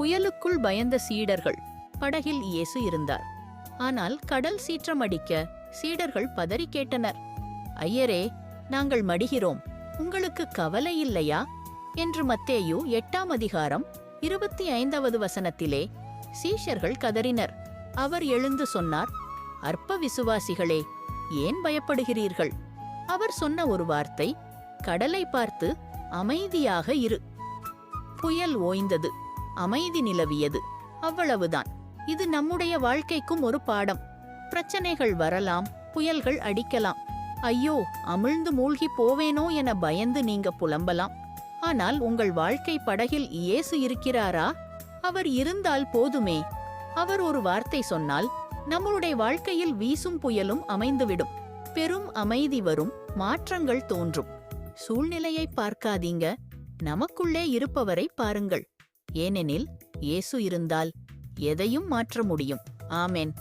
புயலுக்குள் பயந்த சீடர்கள். படகில் இயேசு இருந்தார். ஆனால் கடல் சீற்றம் அடிக்க சீடர்கள் பதறி கேட்டனர். ஐயரே நாங்கள் மடிகிறோம். உங்களுக்கு கவலை இல்லையா? என்று மத்தேயு எட்டாம் அதிகாரம் இருபத்தி ஐந்தாவது வசனத்திலே சீஷர்கள் கதறினர். அவர் எழுந்து சொன்னார் அற்ப விசுவாசிகளே ஏன் பயப்படுகிறீர்கள்? அவர் சொன்ன ஒரு வார்த்தை கடலை பார்த்து அமைதியாக இரு. புயல் ஓய்ந்தது. அமைதி நிலவியது. அவ்வளவுதான். இது நம்முடைய வாழ்க்கைக்கும் ஒரு பாடம். பிரச்சனைகள் வரலாம் புயல்கள் அடிக்கலாம். ஐயோ அமிழ்ந்து மூழ்கி போவேனோ என பயந்து நீங்க புலம்பலாம். ஆனால் உங்கள் வாழ்க்கை படகில் இயேசு இருக்கிறாரா? அவர் இருந்தால் போதுமே. அவர் ஒரு வார்த்தை சொன்னால் நம்மளுடைய வாழ்க்கையில் வீசும் புயலும் அமைந்துவிடும். பெரும் அமைதி வரும் மாற்றங்கள் தோன்றும். சூழ்நிலையை பார்க்காதீங்க. நமக்குள்ளே இருப்பவரை பாருங்கள். ஏனெனில் இயேசு இருந்தால் எதையும் மாற்ற முடியும். ஆமேன்.